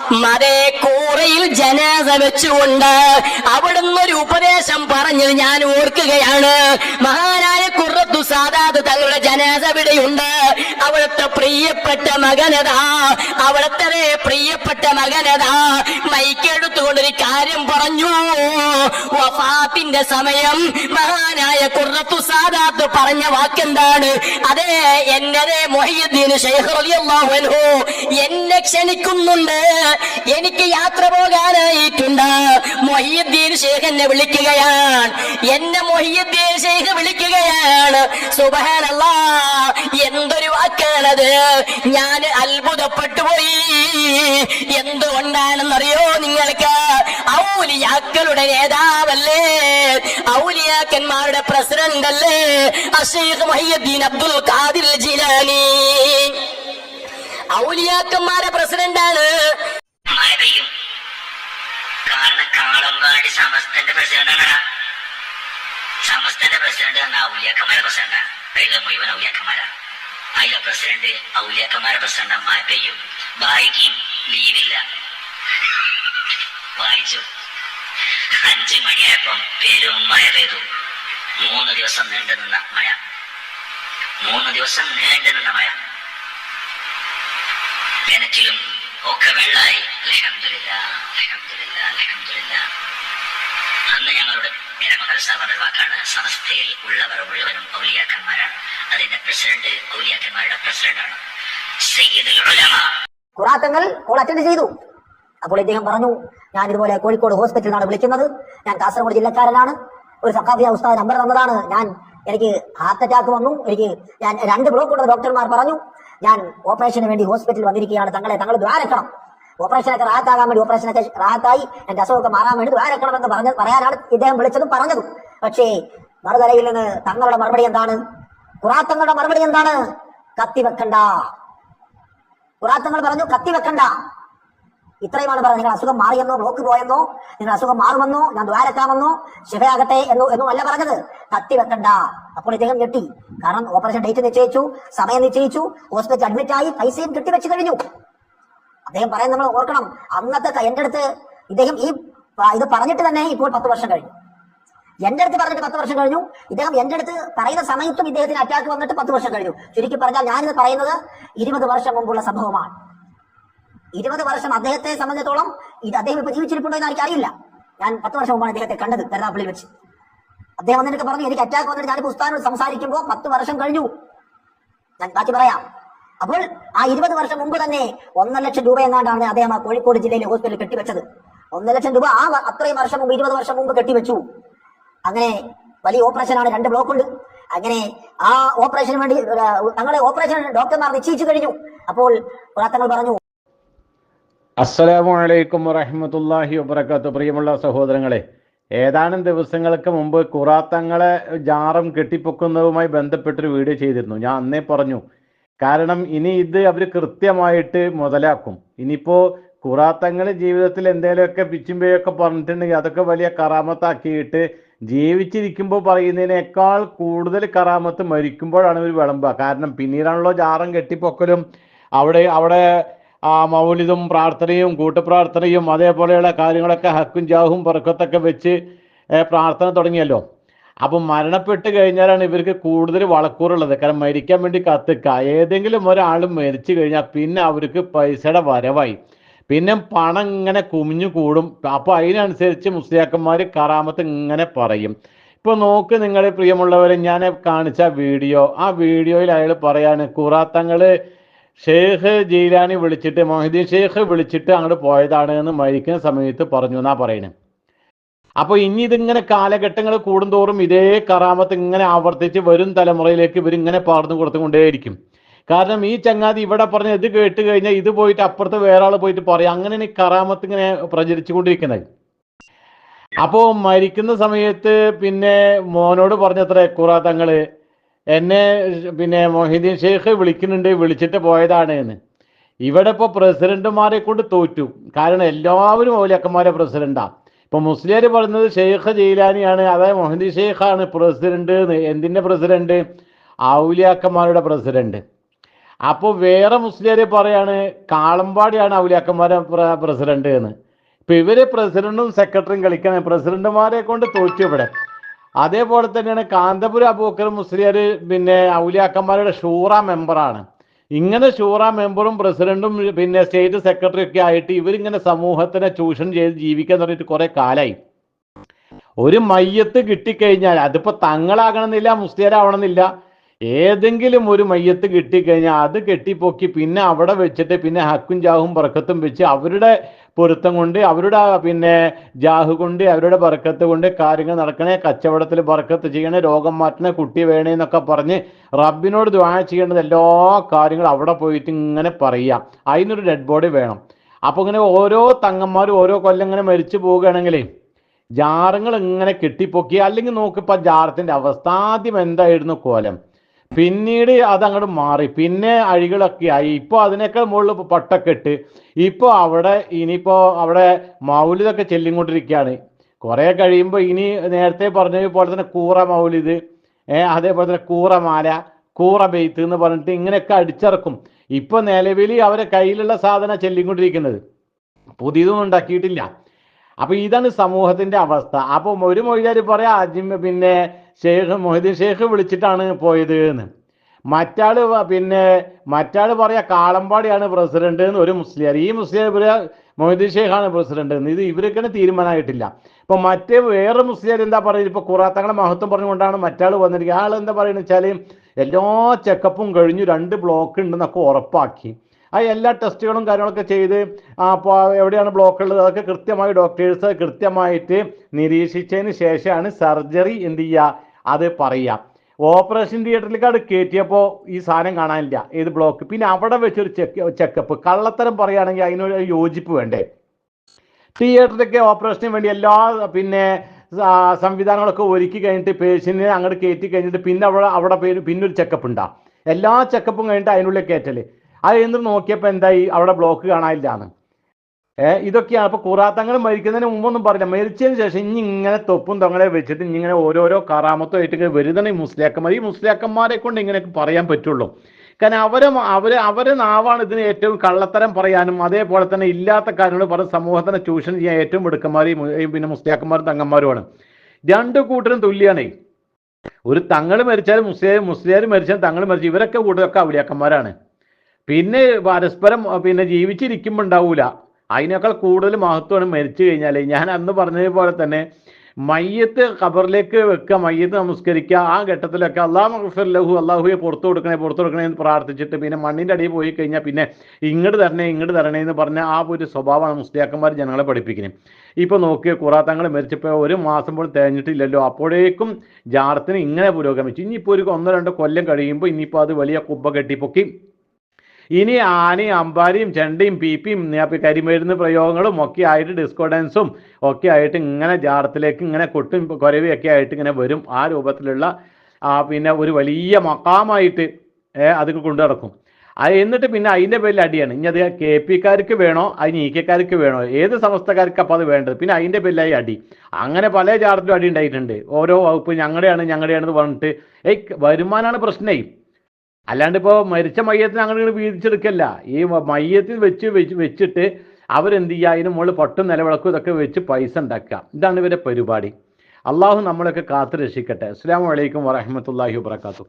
മതേ കൂറയിൽ ജനാസ വെച്ചുകൊണ്ട് അവിടുന്ന് ഒരു ഉപദേശം പറഞ്ഞത് ഞാൻ ഓർക്കുകയാണ്. മഹാനായ സാദാത് തങ്ങളുടെ ജനാസ ഇവിടെയുണ്ട് അവിടുത്തെ പ്രിയപ്പെട്ട മകനതാ. അവിടുത്തെ പ്രിയപ്പെട്ട മകനതാ. മൈക്കെടുത്തുകൊണ്ടൊരു കാര്യം പറഞ്ഞു. വഫാത്തിന്റെ സമയം മഹാനായ കുറത്തു സാദാത്ത് പറഞ്ഞ വാക്കെന്താണ്? അതെ എന്നെ മൊഹിയുദ്ദീൻ അൻഹു എന്നെ ക്ഷണിക്കുന്നുണ്ട്. എനിക്ക് യാത്ര പോകാനായിട്ടുണ്ട്. മൊഹീദ്ദീൻ ഷെയ്ഖ് എന്നെ വിളിക്കുകയാണ്. എന്നെ മൊഹിയുദ്ദീൻ ഷെയ്ഖ് വിളിക്കുകയാണ്. സുബഹാനല്ലാ എന്തൊരു വാക്കാണത്? ഞാൻ അത്ഭുതപ്പെട്ടു പോയി. എന്തുകൊണ്ടാണെന്നറിയോ നിങ്ങൾക്ക്? ഔലിയാക്കളുടെ നേതാവല്ലേ? ഔലിയാക്കന്മാരുടെ പ്രസിഡന്റ് അല്ലേ അഷേഖ് മൊഹിയുദ്ദീൻ അബ്ദുൽ ഖാദിർ ജിലാനി. ഔലിയാക്കന്മാരുടെ പ്രസിഡന്റാണ് മഴ പെയ്യും കാരണം കാളമ്പാടി സമസ്തന്റെ പ്രസിഡന്റാണ് സമസ്തന്റെ പ്രസിഡന്റ് എന്ന ഔലിയാക്കന്മാരെ പ്രസിഡന്റാണ് പേരിലെ മുഴുവൻ ഔലിയാക്കന്മാരാണ് അതിലെ പ്രസിഡന്റ് ഔലിയാക്കന്മാരെ പ്രസിഡന്റ് മഴ പെയ്യും. വായിക്കും ലീവില്ല. വായിച്ചു. അഞ്ചു മണിയായപ്പം പേരും മഴ പെയ്തു. മൂന്ന് ദിവസം നീണ്ടു നിന്ന മഴ. മൂന്ന് ദിവസം നീണ്ടു നിന്ന മഴ. കിണറ്റിലും ഒക്കെ വെള്ളായി. അലഹമില്ല അലഹമില്ല അൽഹംദുലില്ലാ. അന്ന് ഞങ്ങളുടെ ഇടമകൾ സഭയുടെ വാക്കാണ് സമസ്തയിൽ ഉള്ളവർ മുഴുവനും ഔലിയാക്കന്മാരാണ്. അതിന്റെ പ്രസിഡന്റ് ഔലിയാക്കന്മാരുടെ പ്രസിഡന്റാണ്. ഖുറാത്തങ്ങൾ കോൾ അറ്റൻഡ് ചെയ്തു. അപ്പോൾ ഇദ്ദേഹം പറഞ്ഞു ഞാൻ ഇതുപോലെ കോഴിക്കോട് ഹോസ്പിറ്റലിലാണ് വിളിക്കുന്നത്. ഞാൻ കാസർഗോഡ് ജില്ലക്കാരനാണ്. ഒരു സക്കാഫിയ ഉസ്താദ് നമ്പർ തന്നതാണ്. ഞാൻ എനിക്ക് ഹാർട്ട് അറ്റാക്ക് വന്നു. എനിക്ക് ഞാൻ രണ്ട് ബ്ലോക്കുള്ള ഡോക്ടർമാർ പറഞ്ഞു ഞാൻ ഓപ്പറേഷന് വേണ്ടി ഹോസ്പിറ്റലിൽ വന്നിരിക്കുകയാണ്. തങ്ങളെ തങ്ങൾ ദ്വാരക്കണം. ഓപ്പറേഷനൊക്കെ റാത്താകാൻ വേണ്ടി ഓപ്പറേഷനൊക്കെ റാത്തായി എന്റെ അസുഖമൊക്കെ മാറാൻ വേണ്ടി ദ്വാരക്കണം എന്ന് പറഞ്ഞ് പറയാനാണ് ഇദ്ദേഹം വിളിച്ചതും പറഞ്ഞതും. പക്ഷേ മറുതലയിൽ നിന്ന് തങ്ങളുടെ മറുപടി എന്താണ്? ഖുറാത്തങ്ങളുടെ മറുപടി എന്താണ്? കത്തി വെക്കണ്ട. കുറാത്തങ്ങൾ പറഞ്ഞു കത്തി വെക്കണ്ട. ഇത്രയുമാണ് പറഞ്ഞത്. നിങ്ങൾ അസുഖം മാറിയെന്നോ ബ്ലോക്ക് പോയെന്നോ നിങ്ങൾ അസുഖം മാറുമെന്നോ ഞാൻ ദ്വാരക്കാമെന്നോ ശിവയാകട്ടെ എന്നോ എന്നോ അല്ല പറഞ്ഞത്. കത്തി വെക്കണ്ട. അപ്പോൾ ഇദ്ദേഹം ഞെട്ടി. കാരണം ഓപ്പറേഷൻ ഡേറ്റ് നിശ്ചയിച്ചു സമയം നിശ്ചയിച്ചു ഹോസ്പിറ്റൽ അഡ്മിറ്റ് ആയി പൈസയും കെട്ടിവെച്ച് കഴിഞ്ഞു. അദ്ദേഹം പറയാൻ നമ്മൾ ഓർക്കണം. അന്നത്തെ എന്റെ അടുത്ത് ഇദ്ദേഹം ഈ ഇത് പറഞ്ഞിട്ട് തന്നെ ഇപ്പോൾ പത്ത് വർഷം കഴിഞ്ഞു. എന്റെ അടുത്ത് പറഞ്ഞിട്ട് പത്ത് വർഷം കഴിഞ്ഞു. ഇദ്ദേഹം എന്റെ അടുത്ത് പറയുന്ന സമയത്തും ഇദ്ദേഹത്തിന് അറ്റാക്ക് വന്നിട്ട് പത്ത് വർഷം കഴിഞ്ഞു. ചുരുക്കി പറഞ്ഞാൽ ഞാനിത് പറയുന്നത് ഇരുപത് വർഷം മുമ്പുള്ള സംഭവമാണ്. ഇരുപത് വർഷം അദ്ദേഹത്തെ സംബന്ധിച്ചിടത്തോളം ഇത് അദ്ദേഹം ഇപ്പൊ ജീവിച്ചിരിപ്പുണ്ടോ എന്ന് എനിക്കറിയില്ല. ഞാൻ പത്ത് വർഷം മുമ്പാണ് അദ്ദേഹത്തെ കണ്ടത് കരുനാപ്പള്ളിയിൽ വെച്ച്. അദ്ദേഹം വന്നിട്ട് പറഞ്ഞു എനിക്ക് അറ്റാക്ക് വന്നിട്ട് ഞാനിപ്പോ ഉസ്താനോട് സംസാരിക്കുമ്പോൾ പത്ത് വർഷം കഴിഞ്ഞു. ഞാൻ ബാക്കി പറയാം. അപ്പോൾ ആ ഇരുപത് വർഷം മുമ്പ് തന്നെ ഒന്നര ലക്ഷം രൂപ എങ്ങാണ്ടാണ് അദ്ദേഹം ആ കോഴിക്കോട് ജില്ലയിലെ ഹോസ്പിറ്റലിൽ കെട്ടിവെച്ചത്. ഒന്നര ലക്ഷം രൂപ ആ അത്രയും വർഷം മുമ്പ് ഇരുപത് വർഷം മുമ്പ് കെട്ടിവെച്ചു. അങ്ങനെ വലിയ ഓപ്പറേഷനാണ് രണ്ട് ബ്ലോക്ക് ഉണ്ട്. അങ്ങനെ ആ ഓപ്പറേഷന് വേണ്ടി തങ്ങളെ ഓപ്പറേഷൻ ഡോക്ടർമാർ നിശ്ചയിച്ചു കഴിഞ്ഞു. അപ്പോൾ തങ്ങൾ പറഞ്ഞു. അസ്സലാമു വറഹമത്തല്ലാഹി വബറകാത്തു പ്രിയമുള്ള സഹോദരങ്ങളെ ഏതാനും ദിവസങ്ങൾക്ക് മുമ്പ് കുറാത്തങ്ങളെ ജാറും കെട്ടിപ്പൊക്കുന്നതുമായി ബന്ധപ്പെട്ടൊരു വീഡിയോ ചെയ്തിരുന്നു. ഞാൻ അന്നേ പറഞ്ഞു കാരണം ഇനി ഇത് അവർ കൃത്യമായിട്ട് മുതലാക്കും. ഇനിയിപ്പോൾ കുറാത്തങ്ങൾ ജീവിതത്തിൽ എന്തെങ്കിലുമൊക്കെ പിച്ചുമ്പയൊക്കെ പറഞ്ഞിട്ടുണ്ടെങ്കിൽ അതൊക്കെ വലിയ കറാമത്താക്കിയിട്ട് ജീവിച്ചിരിക്കുമ്പോൾ പറയുന്നതിനേക്കാൾ കൂടുതൽ കറാമത്ത് മരിക്കുമ്പോഴാണ് ഇവർ വിളമ്പുക. കാരണം പിന്നീടാണല്ലോ ജാറം കെട്ടിപ്പൊക്കലും അവിടെ അവിടെ ആ മൗലിതും പ്രാർത്ഥനയും കൂട്ടുപ്രാർത്ഥനയും അതേപോലെയുള്ള കാര്യങ്ങളൊക്കെ ഹക്കും ജാഹും പറക്കത്തൊക്കെ വെച്ച് പ്രാർത്ഥന തുടങ്ങിയല്ലോ. അപ്പം മരണപ്പെട്ട് കഴിഞ്ഞാലാണ് ഇവർക്ക് കൂടുതൽ വളക്കൂറുള്ളത്. കാരണം മരിക്കാൻ വേണ്ടി കത്തിക്കുക ഏതെങ്കിലും ഒരാൾ മരിച്ചു കഴിഞ്ഞാൽ പിന്നെ അവർക്ക് പൈസയുടെ വരവായി. പിന്നെ പണം ഇങ്ങനെ കുമിഞ്ഞു കൂടും. അപ്പോൾ അതിനനുസരിച്ച് മുസ്ലിയാക്കന്മാർ കറാമത്ത് ഇങ്ങനെ പറയും. ഇപ്പോൾ നോക്ക് നിങ്ങളെ പ്രിയമുള്ളവരെ ഞാൻ കാണിച്ച വീഡിയോ. ആ വീഡിയോയിൽ അയാൾ പറയാണ് കുറാത്തങ്ങൾ ഷെയ്ഖ് ജീലാനി വിളിച്ചിട്ട് മൊഹിദ്ദീൻ ഷെയ്ഖ് വിളിച്ചിട്ട് അങ്ങോട്ട് പോയതാണ് എന്ന് മരിക്കുന്ന സമയത്ത് പറഞ്ഞു എന്നാ പറയുന്നത് അപ്പൊ ഇനി ഇതിങ്ങനെ കാലഘട്ടങ്ങൾ കൂടുന്തോറും ഇതേ കറാമത്ത് ഇങ്ങനെ ആവർത്തിച്ച് വരും തലമുറയിലേക്ക് ഇവരിങ്ങനെ പകർന്നു കൊടുത്തുകൊണ്ടേയിരിക്കും. കാരണം ഈ ചങ്ങാതി ഇവിടെ പറഞ്ഞ ഇത് കേട്ട് കഴിഞ്ഞാൽ ഇത് പോയിട്ട് അപ്പുറത്ത് വേറെ ആൾ പോയിട്ട് പറയും. അങ്ങനെ ഈ കറാമത്ത് ഇങ്ങനെ പ്രചരിച്ചുകൊണ്ടിരിക്കുന്നത്. അപ്പോ മരിക്കുന്ന സമയത്ത് പിന്നെ മോനോട് പറഞ്ഞത്ര കുറ തങ്ങൾ എന്നെ പിന്നെ മൊഹിദ്ദീൻ ഷെയ്ഖ് വിളിക്കുന്നുണ്ട് വിളിച്ചിട്ട് പോയതാണ് എന്ന് ഇവിടെ ഇപ്പോൾ പ്രസിഡന്റുമാരെ കൊണ്ട് തോറ്റു. കാരണം എല്ലാവരും ഓലക്കന്മാരെ പ്രസിഡന്റാ. ഇപ്പൊ മുസ്ലിയാർ പറയുന്നത് ഷെയ്ഖ് ജയിലാനിയാണ് അതായത് മൊഹന്ദി ഷെയ്ഖാണ് പ്രസിഡന്റ് എന്തിന്റെ പ്രസിഡന്റ്? ഔലിയാക്കന്മാരുടെ പ്രസിഡന്റ്. അപ്പോൾ വേറെ മുസ്ലിം പറയാണ് കാളമ്പാടിയാണ് ഔലിയാക്കന്മാരെ പ്ര- പ്രസിഡന്റ് എന്ന്. ഇപ്പൊ ഇവർ പ്രസിഡന്റും സെക്രട്ടറിയും കളിക്കണം പ്രസിഡന്റുമാരെ കൊണ്ട് തോറ്റു ഇവിടെ. അതേപോലെ തന്നെയാണ് കാന്തപുരം അബൂക്കർ മുസ്ലിയാർ പിന്നെ ഔലിയാക്കന്മാരുടെ ഷൂറ മെമ്പറാണ്. ഇങ്ങനെ ഷൂറ മെമ്പറും പ്രസിഡന്റും പിന്നെ സ്റ്റേറ്റ് സെക്രട്ടറി ഒക്കെ ആയിട്ട് ഇവരിങ്ങനെ സമൂഹത്തിനെ ചൂഷണം ചെയ്ത് ജീവിക്കാൻ തുടങ്ങിയിട്ട് കുറെ കാലായി. ഒരു മയ്യത്ത് കിട്ടിക്കഴിഞ്ഞാൽ അതിപ്പോ തങ്ങളാകണമെന്നില്ല മുസ്ലിയാരാവണമെന്നില്ല ഏതെങ്കിലും ഒരു മയ്യത്ത് കിട്ടിക്കഴിഞ്ഞാൽ അത് കെട്ടിപ്പൊക്കി പിന്നെ അവിടെ വെച്ചിട്ട് പിന്നെ ഹക്കും ജാഹും പറക്കത്തും വെച്ച് അവരുടെ പൊരുത്തം കൊണ്ട് അവരുടെ പിന്നെ ജാഹു കൊണ്ട് അവരുടെ ബർക്കത്ത് കൊണ്ട് കാര്യങ്ങൾ നടക്കണേ കച്ചവടത്തിൽ ബർക്കത്ത് ചെയ്യണേ രോഗം മാറ്റണേ കുട്ടി വേണേ എന്നൊക്കെ പറഞ്ഞ് റബ്ബിനോട് ദ്വാ ചെയ്യേണ്ടത് എല്ലാ കാര്യങ്ങളും അവിടെ പോയിട്ട് ഇങ്ങനെ പറയാം അതിനൊരു ഡെഡ് ബോഡി വേണം. അപ്പോൾ ഇങ്ങനെ ഓരോ തങ്ങന്മാരും ഓരോ കൊല്ലം ഇങ്ങനെ മരിച്ചു പോവുകയാണെങ്കിലേ ജാറങ്ങൾ ഇങ്ങനെ കെട്ടിപ്പൊക്കി അല്ലെങ്കിൽ നോക്കിപ്പോ ജാറത്തിന്റെ അവസ്ഥ ആദ്യം എന്തായിരുന്നു കോലം? പിന്നീട് അതങ്ങോട്ട് മാറി. പിന്നെ അഴികളൊക്കെ ആയി. ഇപ്പൊ അതിനേക്കാൾ മുകളിൽ പട്ടൊക്കെ പട്ടക്കെട്ട് ഇപ്പൊ അവിടെ ഇനിയിപ്പോ അവിടെ മൗലിതൊക്കെ ചെല്ലിക്കൊണ്ടിരിക്കുകയാണ് കുറെ കഴിയുമ്പോൾ ഇനി നേരത്തെ പറഞ്ഞതുപോലെ തന്നെ കൂറ മൗലിത് അതേപോലെ തന്നെ കൂറമാല കൂറ ബെയ്ത്ത് എന്ന് പറഞ്ഞിട്ട് ഇങ്ങനെയൊക്കെ അടിച്ചിറക്കും. ഇപ്പൊ നിലവിൽ അവരെ കയ്യിലുള്ള സാധനം ചെല്ലിക്കൊണ്ടിരിക്കുന്നത് പുതിയതൊന്നും ഉണ്ടാക്കിയിട്ടില്ല. അപ്പൊ ഇതാണ് സമൂഹത്തിന്റെ അവസ്ഥ. അപ്പൊ ഒരു മൊഴിയാർ പറയാ പിന്നെ ഷെയ്ഖ് മൊഹിദ്ദീൻ ഷെയ്ഖ് വിളിച്ചിട്ടാണ് പോയത് എന്ന്. മറ്റാൾ പിന്നെ മറ്റാൾ പറയാ കാളമ്പാടിയാണ് പ്രസിഡന്റ് എന്ന് ഒരു മുസ്ലിയാർ. ഈ മുസ്ലിം പറയാ മൊഹിദ്ദീൻ ഷെയ്ഖാണ് പ്രസിഡന്റ് എന്ന്. ഇത് ഇവർക്കാണ് തീരുമാനമായിട്ടില്ല. ഇപ്പൊ മറ്റേ വേറെ മുസ്ലിം എന്താ പറയുന്നത്? ഇപ്പൊ കുറാത്തങ്ങളെ മഹത്വം പറഞ്ഞുകൊണ്ടാണ് മറ്റാൾ വന്നിരിക്കുന്നത്. ആൾ എന്താ പറയുന്നത് വെച്ചാൽ എല്ലാ ചെക്കപ്പും കഴിഞ്ഞു രണ്ട് ബ്ലോക്ക് ഉണ്ടെന്നൊക്കെ ഉറപ്പാക്കി. ആ എല്ലാ ടെസ്റ്റുകളും കാര്യങ്ങളൊക്കെ ചെയ്ത് അപ്പോൾ എവിടെയാണ് ബ്ലോക്ക് ഉള്ളത്? അതൊക്കെ കൃത്യമായി ഡോക്ടേഴ്സ് കൃത്യമായിട്ട് നിരീക്ഷിച്ചതിന് ശേഷമാണ് സർജറി എന്ത് ചെയ്യുക? അത് പറയുക ഓപ്പറേഷൻ തിയേറ്ററിലേക്ക് അത് കയറ്റിയപ്പോൾ ഈ സാധനം കാണാനില്ല. ഏത് ബ്ലോക്ക് പിന്നെ അവിടെ വെച്ചൊരു ചെക്ക് ചെക്കപ്പ് കള്ളത്തരം പറയുകയാണെങ്കിൽ അതിനൊരു യോജിപ്പ് വേണ്ടേ? തിയേറ്ററിലൊക്കെ ഓപ്പറേഷന് വേണ്ടി എല്ലാ പിന്നെ സംവിധാനങ്ങളൊക്കെ ഒരുക്കി കഴിഞ്ഞിട്ട് പേഷ്യന്റിനെ അങ്ങോട്ട് കയറ്റി കഴിഞ്ഞിട്ട് പിന്നെ അവിടെ അവിടെ പേര് പിന്നെ ഒരു ചെക്കപ്പ് ഉണ്ടാകും എല്ലാ ചെക്കപ്പും കഴിഞ്ഞിട്ട് അതിനുള്ളിൽ കയറ്റൽ അത് എന്നിട്ട് നോക്കിയപ്പോൾ എന്തായി? അവിടെ ബ്ലോക്ക് കാണാനില്ലാന്ന്. ഏഹ് ഇതൊക്കെയാണ്. അപ്പൊ കുറാത്തങ്ങൾ മരിക്കുന്നതിന് മുമ്പൊന്നും പറഞ്ഞില്ല മരിച്ചതിന് ശേഷം ഇനി ഇങ്ങനെ തൊപ്പും തൊങ്ങളെ വെച്ചിട്ട് ഇങ്ങനെ ഓരോരോ കറാമത്തുമായിട്ട് വരുന്നതാണ് ഈ മുസ്ലിയാക്കന്മാർ. ഈ മുസ്ലിയാക്കന്മാരെ കൊണ്ട് ഇങ്ങനെയൊക്കെ പറയാൻ പറ്റുള്ളൂ. കാരണം അവരെ അവർ അവരെ നാവാണ് ഇതിന് ഏറ്റവും കള്ളത്തരം പറയാനും അതേപോലെ തന്നെ ഇല്ലാത്ത കാര്യങ്ങൾ പറഞ്ഞ് സമൂഹത്തിനെ ചൂഷണം ചെയ്യാൻ ഏറ്റവും മിടുക്കന്മാർ പിന്നെ മുസ്ലിയാക്കന്മാരും തങ്ങന്മാരുമാണ്. രണ്ടു കൂട്ടരും തുല്യാണ്. ഒരു തങ്ങൾ മരിച്ചാലും മുസ്ലിം മുസ്ലിയാർ മരിച്ചാലും തങ്ങൾ മരിച്ചു ഇവരൊക്കെ കൂടുതലൊക്കെ അവലിയാക്കന്മാരാണ് പിന്നെ പരസ്പരം പിന്നെ ജീവിച്ചിരിക്കുമ്പോൾ ഉണ്ടാവൂല. അതിനേക്കാൾ കൂടുതൽ മഹത്വമാണ് മരിച്ചു കഴിഞ്ഞാൽ. ഞാൻ അന്ന് പറഞ്ഞതുപോലെ തന്നെ മയ്യത്ത് ഖബറിലേക്ക് വെക്കുക മയ്യത്ത് നമസ്കരിക്കുക ആ ഘട്ടത്തിലൊക്കെ അള്ളാഹു മഹഫിർലഹു അള്ളാഹുയെ പുറത്തു കൊടുക്കണേ പുറത്തു കൊടുക്കണേ എന്ന് പ്രാർത്ഥിച്ചിട്ട് പിന്നെ മണ്ണിന്റെ അടിയിൽ പോയി കഴിഞ്ഞാൽ പിന്നെ ഇങ്ങോട്ട് തരണേ ഇങ്ങോട്ട് തരണേ എന്ന് പറഞ്ഞ ആ ഒരു സ്വഭാവമാണ് മുസ്ലിയാക്കന്മാർ ജനങ്ങളെ പഠിപ്പിക്കുന്നത് ഇപ്പോൾ നോക്കിയ കുറാത്തങ്ങൾ മരിച്ചപ്പോൾ ഒരു മാസം പോലും തേഞ്ഞിട്ടില്ലല്ലോ അപ്പോഴേക്കും ജാറത്തിന് ഇങ്ങനെ പുരോഗമിച്ചു. ഇനിയിപ്പോൾ ഒരു ഒന്നോ രണ്ടോ കൊല്ലം കഴിയുമ്പോൾ ഇനിയിപ്പോൾ അത് വലിയ കുബ്ബ കെട്ടിപ്പൊക്കി ഇനി ആനയും അമ്പാരിയും ചെണ്ടയും പീപ്പിയും കരിമരുന്ന് പ്രയോഗങ്ങളും ഒക്കെ ആയിട്ട് ഡിസ്കോഡൻസും ഒക്കെ ആയിട്ട് ഇങ്ങനെ ജാറത്തിലേക്ക് ഇങ്ങനെ കൊട്ടും കുരവിയൊക്കെ ആയിട്ട് ഇങ്ങനെ വരും. ആ രൂപത്തിലുള്ള ആ പിന്നെ ഒരു വലിയ മക്കാമായിട്ട് അത് കൊണ്ടു നടക്കും. അത് എന്നിട്ട് പിന്നെ അതിന്റെ പേരിൽ അടിയാണ്. ഇനി അത് കെ പിക്കാർക്ക് വേണോ അതിന് കാർക്ക് വേണോ ഏത് സമസ്തക്കാർക്ക് അപ്പോൾ അത് വേണ്ടത്? പിന്നെ അതിന്റെ പേരിലായി അടി. അങ്ങനെ പല ജാറത്തിലും അടി ഉണ്ടായിട്ടുണ്ട്. ഓരോ വകുപ്പ് ഞങ്ങളുടെയാണ് ഞങ്ങളുടെയാണെന്ന് പറഞ്ഞിട്ട് ഏയ് വരുമാനമാണ് പ്രശ്നമായി അല്ലാണ്ട് ഇപ്പോൾ മരിച്ച മയ്യത്തിന് അങ്ങനെ വീതിച്ചെടുക്കല്ല. ഈ മയ്യത്തിൽ വെച്ച് വെച്ച് വെച്ചിട്ട് അവരെന്ത് ചെയ്യുക അതിന് മുകളിൽ പൊട്ടും നിലവിളക്കും ഇതൊക്കെ വെച്ച് പൈസ ഉണ്ടാക്കുക. ഇതാണ് ഇവരുടെ പരിപാടി. അള്ളാഹു നമ്മളൊക്കെ കാത്തു രക്ഷിക്കട്ടെ. അസ്സാം വലൈക്കും വറഹമത്തല്ലാഹി വാത്തു